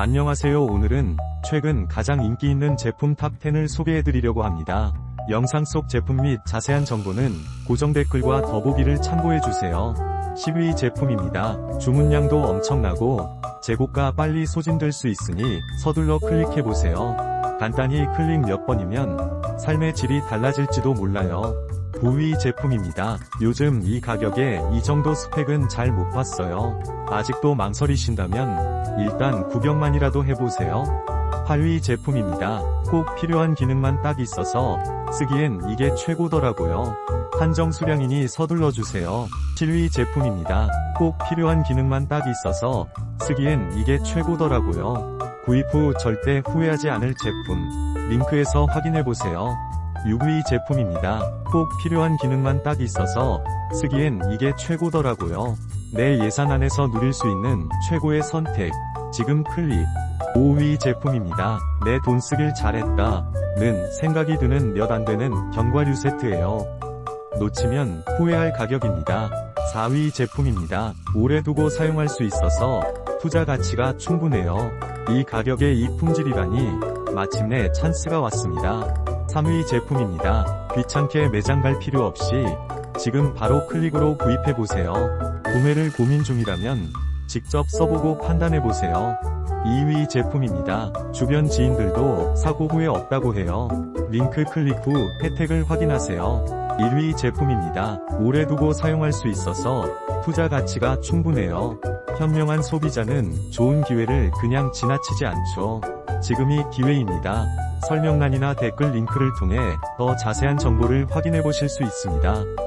안녕하세요 오늘은 최근 가장 인기 있는 제품 탑10을 소개해드리려고 합니다. 영상 속 제품 및 자세한 정보는 고정 댓글과 더보기를 참고해주세요. 10위 제품입니다. 주문량도 엄청나고 재고가 빨리 소진될 수 있으니 서둘러 클릭해보세요. 간단히 클릭 몇 번이면 삶의 질이 달라질지도 몰라요. 9위 제품입니다. 요즘 이 가격에 이 정도 스펙은 잘 못 봤어요. 아직도 망설이신다면 일단 구경만이라도 해보세요. 8위 제품입니다. 꼭 필요한 기능만 딱 있어서 쓰기엔 이게 최고더라고요. 한정 수량이니 서둘러 주세요. 7위 제품입니다. 꼭 필요한 기능만 딱 있어서 쓰기엔 이게 최고더라고요. 구입 후 절대 후회하지 않을 제품. 링크에서 확인해보세요. 6위 제품입니다. 꼭 필요한 기능만 딱 있어서 쓰기엔 이게 최고더라고요. 내 예산 안에서 누릴 수 있는 최고의 선택. 지금 클릭. 5위 제품입니다. 내 돈 쓰길 잘했다. 는 생각이 드는 몇 안 되는 견과류 세트예요. 놓치면 후회할 가격입니다. 4위 제품입니다. 오래 두고 사용할 수 있어서 투자 가치가 충분해요. 이 가격에 이 품질이라니 마침내 찬스가 왔습니다. 3위 제품입니다. 귀찮게 매장 갈 필요 없이 지금 바로 클릭으로 구입해보세요. 구매를 고민 중이라면 직접 써보고 판단해보세요. 2위 제품입니다. 주변 지인들도 사고 후에 없다고 해요. 링크 클릭 후 혜택을 확인하세요. 1위 제품입니다. 오래 두고 사용할 수 있어서 투자 가치가 충분해요. 현명한 소비자는 좋은 기회를 그냥 지나치지 않죠. 지금이 기회입니다. 설명란이나 댓글 링크를 통해 더 자세한 정보를 확인해 보실 수 있습니다.